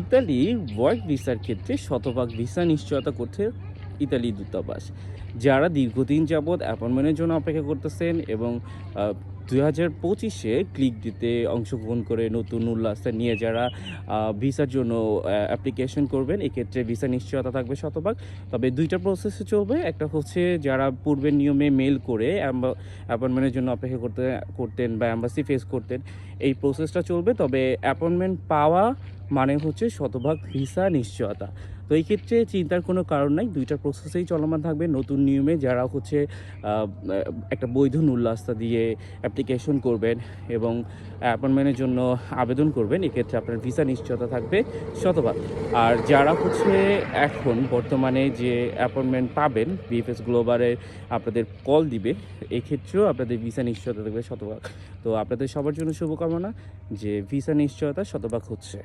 Italy work ভিসার ক্ষেত্রে শতভাগ ভিসা নিশ্চয়তা করছে ইতালি দূতাবাস, যারা দীর্ঘদিন যাবৎ অ্যাপয়েন্টমেন্টের জন্য অপেক্ষা করতেছেন এবং দুই হাজার পঁচিশে ক্লিক দিতে অংশগ্রহণ করে নতুন উল্লাসে নিয়ে যারা ভিসার জন্য অ্যাপ্লিকেশন করবেন, এক্ষেত্রে ভিসা নিশ্চয়তা থাকবে শতভাগ। তবে দুইটা প্রসেসে চলবে। একটা হচ্ছে যারা পূর্বের নিয়মে মেল করে অ্যাপয়েন্টমেন্টের জন্য অপেক্ষা করতে, করতেন বা অ্যাম্বাসি ফেস করতেন, এই প্রসেসটা চলবে। তবে অ্যাপয়েন্টমেন্ট পাওয়া মানে হচ্ছে শতভাগ ভিসা নিশ্চয়তা। তো এই ক্ষেত্রে চিন্তার কোনো কারণ নাই। দুইটা প্রসেসেই চলমান থাকবে। নতুন নিয়মে যারা হচ্ছে একটা বৈধ উল্লাস্তা দিয়ে অ্যাপ্লিকেশন করবেন এবং অ্যাপয়েন্টমেন্টের জন্য আবেদন করবেন, এক্ষেত্রে আপনার ভিসা নিশ্চয়তা থাকবে শতভাগ। আর যারা হচ্ছে এখন বর্তমানে যে অ্যাপয়েন্টমেন্ট পাবেন বিএফএস গ্লোবালে আপনাদের কল দিবে, এক্ষেত্রেও আপনাদের ভিসা নিশ্চয়তা থাকবে শতভাগ। তো আপনাদের সবার জন্য শুভকামনা যে ভিসা নিশ্চয়তা শতভাগ হচ্ছে।